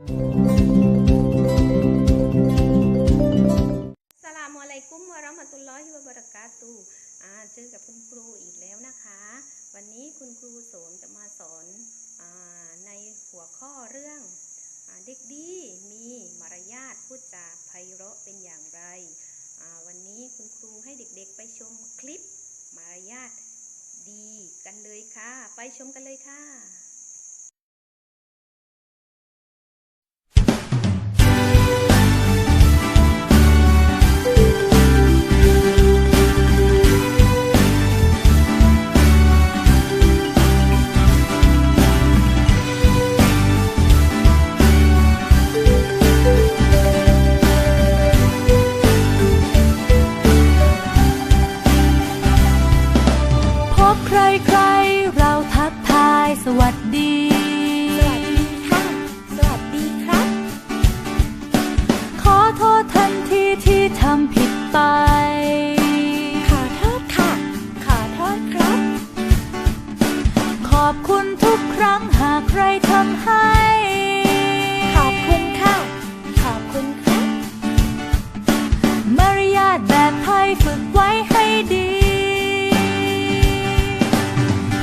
สลามอะลัยกุมวะเราะมะตุลลอฮิวะบะราะกาตุฮ์อ่าเจอกับคุณครูอีกแล้วนะคะ วันนี้คุณครูโสมจะมาสอนอาในหัวข้อเรื่องอาเด็กดีมีมารยาทพูดจาไพเราะเป็นอย่างไรอ่าวันนี้คุณครูให้เด็กๆไปชมคลิปมารยาทดีกันเลยค่ะ ไปชมกันเลยค่ะ สวัสดี สวัสดีค่ะ สวัสดีครับ ขอโทษทันทีที่ทำผิดไป ขอโทษค่ะ ขอโทษครับ ขอบคุณทุกครั้งหากใครทำให้ ขอบคุณค่ะ ขอบคุณครับมารยาทแบบไทยฝึกไว้ให้ดี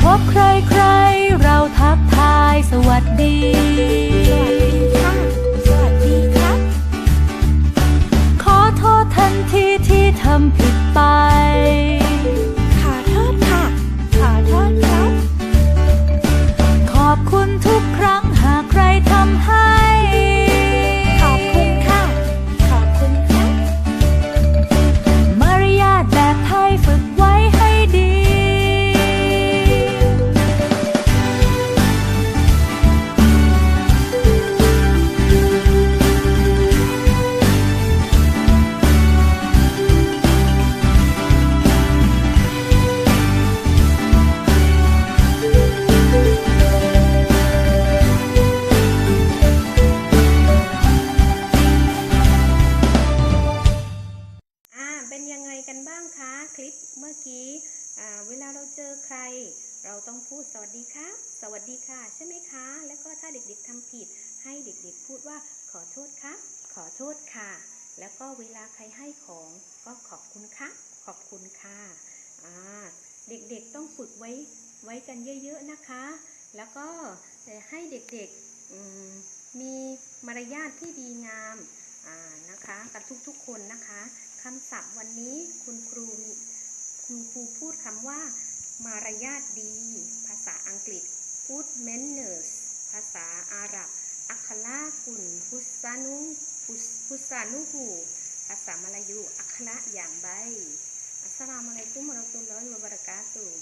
พบใครใครำผิดไป เมื่อกี้เวลาเราเจอใคร เราต้องพูดสวัสดีครับ สวัสดีค่ะ ใช่ไหมคะ แล้วก็ถ้าเด็กๆทำผิด ให้เด็กๆพูดว่าขอโทษครับ ขอโทษค่ะ แล้วก็เวลาใครให้ของก็ขอบคุณครับ ขอบคุณค่ะเด็กๆต้องฝึกไว้ไว้กันเยอะๆนะคะ แล้วก็ให้เด็กๆมมีมารยาทที่ดีงามานะคะกับทุกๆคนนะคะคำศัพท์วันนี้คุณครูมี คุณครูพูดคำว่ามารยาทดี ภาษาอังกฤษ good manners ภาษาอาหรับ อัคลากุลพุสานุพุสพุสานุหูภาษามลายู อัคละอย่างใบอัสสลามุอะลัยกุมวะเราะตุลลอฮิวะบะเราะกาตุฮ์